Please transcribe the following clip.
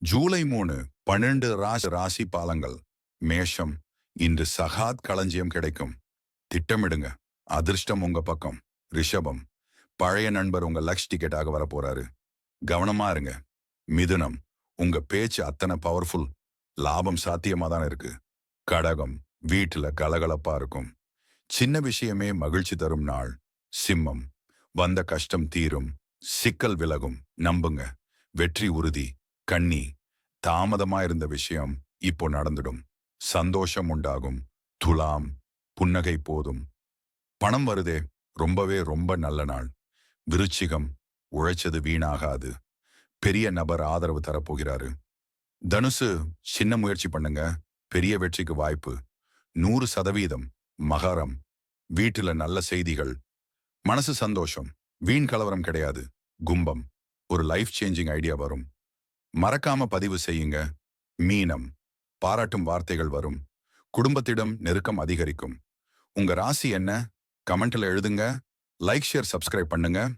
ஜூலை மூணு பன்னெண்டு ராசி ராசி பாலங்கள். மேஷம் இன்று சகாத் களஞ்சியம் கிடைக்கும். திட்டமிடுங்க. அதிர்ஷ்டம் உங்க பக்கம். ரிஷபம் பழைய நண்பர் உங்க லக்ஷ் டிக்கெட்டாக வரப்போறாரு. கவனமா இருங்க. மிதுனம் உங்க பேச்சு அத்தனை பவர்ஃபுல் லாபம் சாத்தியமா தான் இருக்கு. கடகம் வீட்டுல கலகலப்பா இருக்கும். சின்ன விஷயமே மகிழ்ச்சி தரும் நாள். சிம்மம் வந்த கஷ்டம் தீரும். சிக்கல் விலகும். நம்புங்க. வெற்றி உறுதி. கண்ணி தாமதமா இருந்த விஷயம் இப்போ நடந்துடும். சந்தோஷம் உண்டாகும். துலாம் புன்னகை போதும். பணம் வருதே ரொம்பவே ரொம்ப நல்ல நாள். விருச்சிகம் உழைச்சது வீணாகாது. பெரிய நபர் ஆதரவு தரப்போகிறாரு. தனுசு சின்ன முயற்சி பண்ணுங்க. பெரிய வெற்றிக்கு வாய்ப்பு. நூறு சதவீதம் மகரம். வீட்டுல நல்ல செய்திகள். மனசு சந்தோஷம். வீண் கலவரம் கிடையாது. கும்பம். ஒரு லைஃப் சேஞ்சிங் ஐடியா வரும். மறக்காம பதிவு செய்யுங்க. மீனம். பாராட்டும் வார்த்தைகள் வரும். குடும்பத்திடம் நெருக்கம் அதிகரிக்கும். உங்க ராசி என்ன? கமெண்ட்ல எழுதுங்க. லைக் ஷேர் சப்ஸ்கிரைப் பண்ணுங்க.